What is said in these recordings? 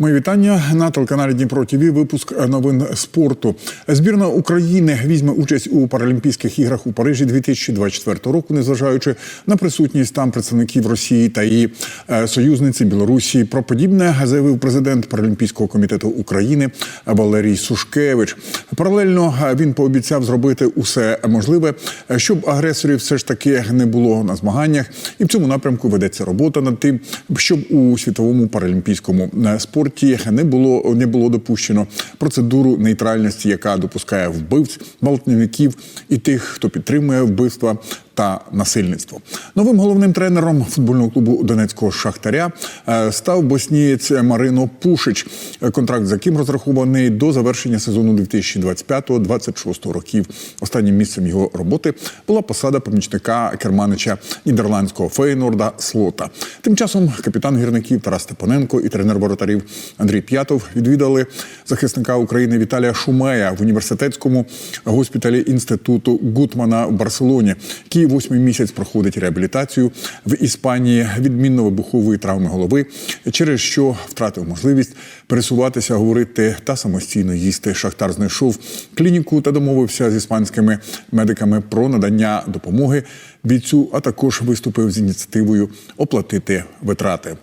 Мої вітання на телеканалі Дніпро ТВ. Випуск новин спорту. Збірна України візьме участь у Паралімпійських іграх у Парижі 2024 року, незважаючи на присутність там представників Росії та її е, союзниці Білорусі. Про подібне заявив президент Паралімпійського комітету України Валерій Сушкевич. Паралельно е, він пообіцяв зробити усе можливе, е, щоб агресорів все ж таки не було на змаганнях, і в цьому напрямку ведеться робота над тим, щоб у світовому паралімпійському е, спорті не було не було допущено процедуру нейтральності, яка допускає вбивць, гвалтівників і тих, хто підтримує вбивства та насильництво. Новим головним тренером футбольного клубу Донецького Шахтаря е, став боснієць Марино Пушич, контракт з яким розрахований до завершення сезону 2025-2026 років. Останнім місцем його роботи була посада помічника керманича нідерландського Фейнорда Слота. Тим часом капітан гірників Тарас Степаненко і тренер воротарів Андрій П'ятов відвідали захисника України Віталія Шумея в університетському госпіталі інституту Гутмана в Барселоні, який восьмий місяць проходить реабілітацію в Іспанії відмінно вибухової травми голови, через що втратив можливість пересуватися, говорити та самостійно їсти. Шахтар знайшов клініку та домовився з іспанськими медиками про надання допомоги бійцю, а також виступив з ініціативою оплатити витрати.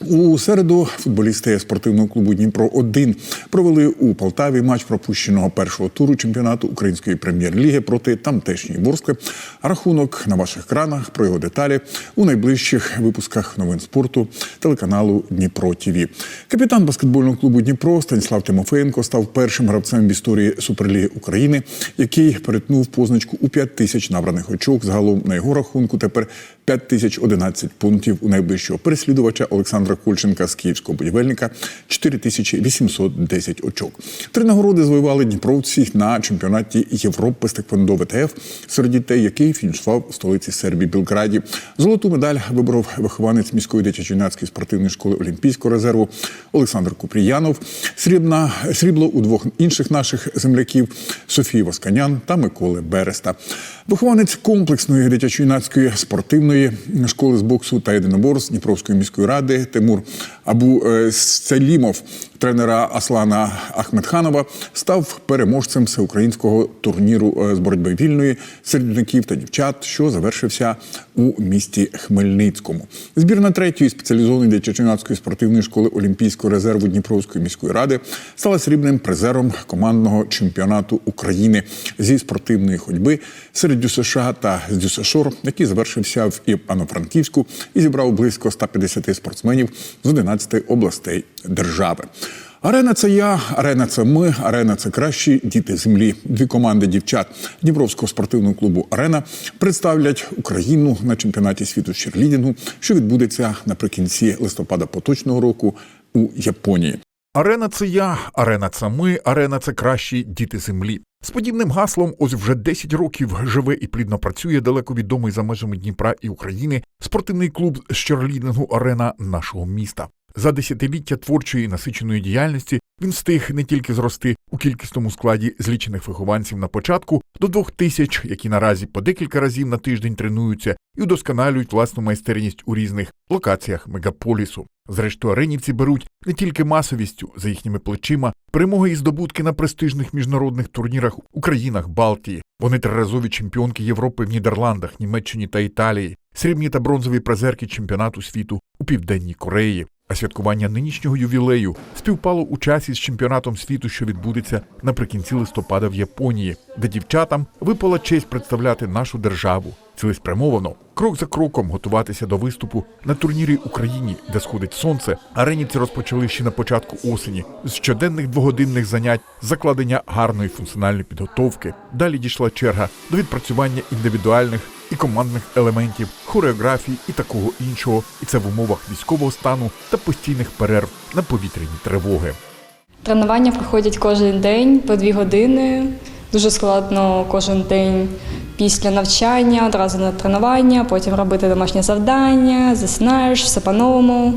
У середу футболісти спортивного клубу Дніпро 1 провели у Полтаві матч пропущеного першого туру чемпіонату української прем'єр-ліги проти тамтешньої Ворскли. Рахунок на ваших екранах про його деталі у найближчих випусках новин спорту телеканалу Дніпро ТІВІ. Капітан баскетбольного клубу Дніпро Станіслав Тимофеєнко став першим гравцем в історії Суперліги України, який перетнув позначку у 5 тисяч набраних очок. Загалом на його рахунку тепер 5011 пунктів у найближчого переслідувача Олександра Кольченка з київського будівельника 4810 очок. Три нагороди звоювали дніпровці на чемпіонаті Європи з Теквондо ВТФ серед дітей, який фінішував в столиці Сербії Білграді. Золоту медаль виборов вихованець міської дитячо-юнацької спортивної школи Олімпійського резерву Олександр Купріянов. Срібна срібло у двох інших наших земляків Софії Восканян та Миколи Береста. Вихованець комплексної дитячо-юнацької спортивної школи з боксу та єдиноборств Дніпровської міської ради Тимур Абу е, Целімов, тренера Аслана Ахмедханова, став переможцем всеукраїнського турніру е, з боротьби вільної серед юнаків та дівчат, що завершився у місті Хмельницькому. Збірна третьої спеціалізованої дитячо-юнацької спортивної школи Олімпійського резерву Дніпровської міської ради стала срібним призером командного чемпіонату України зі спортивної ходьби серед ДЮСШ та з ДЮСШОР, який завершився в Івано-Франківську і зібрав близько 150 спортсменів з 11 областей держави. Арена це я, арена це ми, арена це кращі діти землі. Дві команди дівчат Дніпровського спортивного клубу Арена представлять Україну на чемпіонаті світу з черлідінгу, що відбудеться наприкінці листопада поточного року у Японії. Арена це я, арена це ми, арена це кращі діти землі. З подібним гаслом ось вже 10 років живе і плідно працює далеко відомий за межами Дніпра і України спортивний клуб з черлідингу арена нашого міста. За десятиліття творчої насиченої діяльності він встиг не тільки зрости у кількісному складі злічених вихованців на початку до двох тисяч, які наразі по декілька разів на тиждень тренуються і удосконалюють власну майстерність у різних локаціях мегаполісу. Зрештою, аренівці беруть не тільки масовістю за їхніми плечима, перемоги і здобутки на престижних міжнародних турнірах у країнах Балтії. Вони триразові чемпіонки Європи в Нідерландах, Німеччині та Італії, срібні та бронзові призерки чемпіонату світу у Південній Кореї. А святкування нинішнього ювілею співпало у часі з чемпіонатом світу, що відбудеться наприкінці листопада в Японії, де дівчатам випала честь представляти нашу державу. Цілеспрямовано, крок за кроком готуватися до виступу на турнірі Україні, де сходить сонце. Аренівці розпочали ще на початку осені з щоденних двогодинних занять закладення гарної функціональної підготовки. Далі дійшла черга до відпрацювання індивідуальних і командних елементів, хореографії і такого іншого, і це в умовах військового стану та постійних перерв на повітряні тривоги. Тренування проходять кожен день по дві години. Дуже складно кожен день після навчання, одразу на тренування, потім робити домашнє завдання, засинаєш, все по-новому.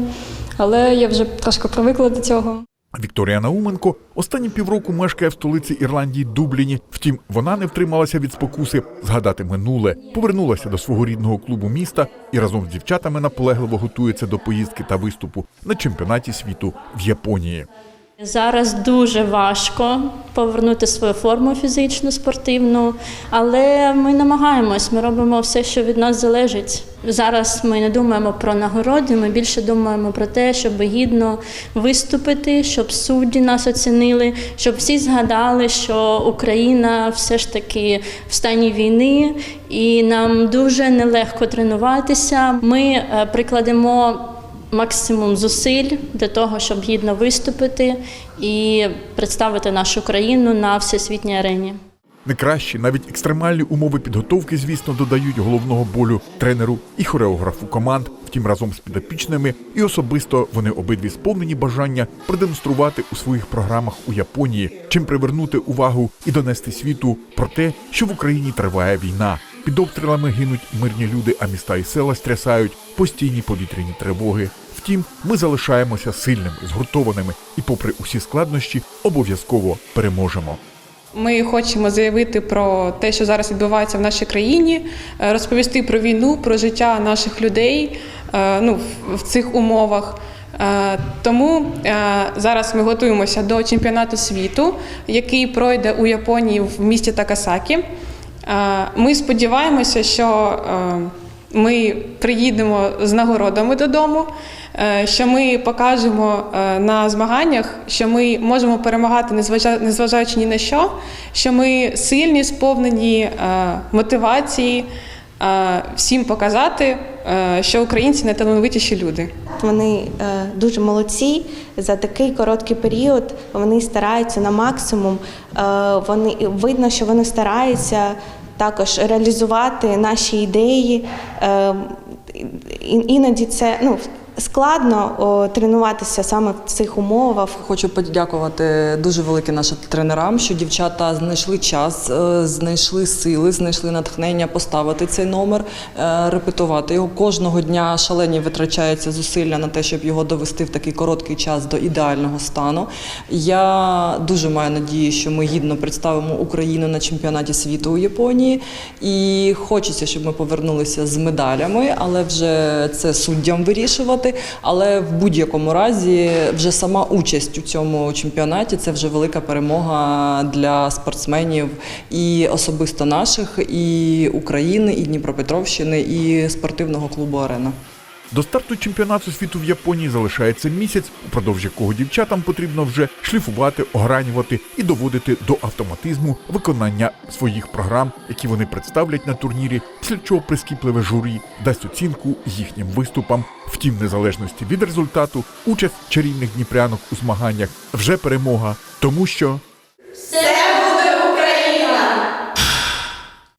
Але я вже трошки привикла до цього. Вікторія Науменко останні півроку мешкає в столиці Ірландії Дубліні. Втім, вона не втрималася від спокуси згадати минуле, повернулася до свого рідного клубу міста і разом з дівчатами наполегливо готується до поїздки та виступу на чемпіонаті світу в Японії. Зараз дуже важко повернути свою форму фізичну, спортивну, але ми намагаємось, ми робимо все, що від нас залежить. Зараз ми не думаємо про нагороди, ми більше думаємо про те, щоб гідно виступити, щоб судді нас оцінили, щоб всі згадали, що Україна все ж таки в стані війни, і нам дуже нелегко тренуватися. Ми е, прикладемо максимум зусиль для того, щоб гідно виступити і представити нашу країну на всесвітній арені. Не кращі, навіть екстремальні умови підготовки, звісно, додають головного болю тренеру і хореографу команд. Втім, разом з підопічними і особисто вони обидві сповнені бажання продемонструвати у своїх програмах у Японії, чим привернути увагу і донести світу про те, що в Україні триває війна. Під обстрілами гинуть мирні люди, а міста і села стрясають постійні повітряні тривоги. Втім, ми залишаємося сильними, згуртованими і, попри усі складнощі, обов'язково переможемо. Ми хочемо заявити про те, що зараз відбувається в нашій країні, е, розповісти про війну, про життя наших людей е, ну, в- цих умовах. Е, Тому зараз ми готуємося до чемпіонату світу, який пройде у Японії в місті Такасакі. Е, Ми сподіваємося, що е, ми приїдемо з нагородами додому, е, що ми покажемо на змаганнях, що ми можемо перемагати, незважа- незважаючи ні на що, що ми сильні, сповнені мотивації всім показати, е, що українці найталановитіші люди. Вони е, дуже молодці за такий короткий період. Вони стараються на максимум. Е, вони видно, що вони стараються також реалізувати наші ідеї. Е, іноді це ну складно о, тренуватися саме в цих умовах. Хочу подякувати дуже велике нашим тренерам, що дівчата знайшли час, е, знайшли сили, знайшли натхнення поставити цей номер, е, репетувати його. Кожного дня шалені витрачаються зусилля на те, щоб його довести в такий короткий час до ідеального стану. Я дуже маю надію, що ми гідно представимо Україну на чемпіонаті світу у Японії. І хочеться, щоб ми повернулися з медалями, але вже це суддям вирішувати. Але в будь-якому разі, вже сама участь у цьому чемпіонаті це вже велика перемога для спортсменів і особисто наших, і України, і Дніпропетровщини, і спортивного клубу Арена. До старту чемпіонату світу в Японії залишається місяць, упродовж якого дівчатам потрібно вже шліфувати, огранювати і доводити до автоматизму виконання своїх програм, які вони представлять на турнірі, після чого прискіпливе журі дасть оцінку їхнім виступам. Втім, незалежності від результату, участь чарівних дніпрянок у змаганнях вже перемога, тому що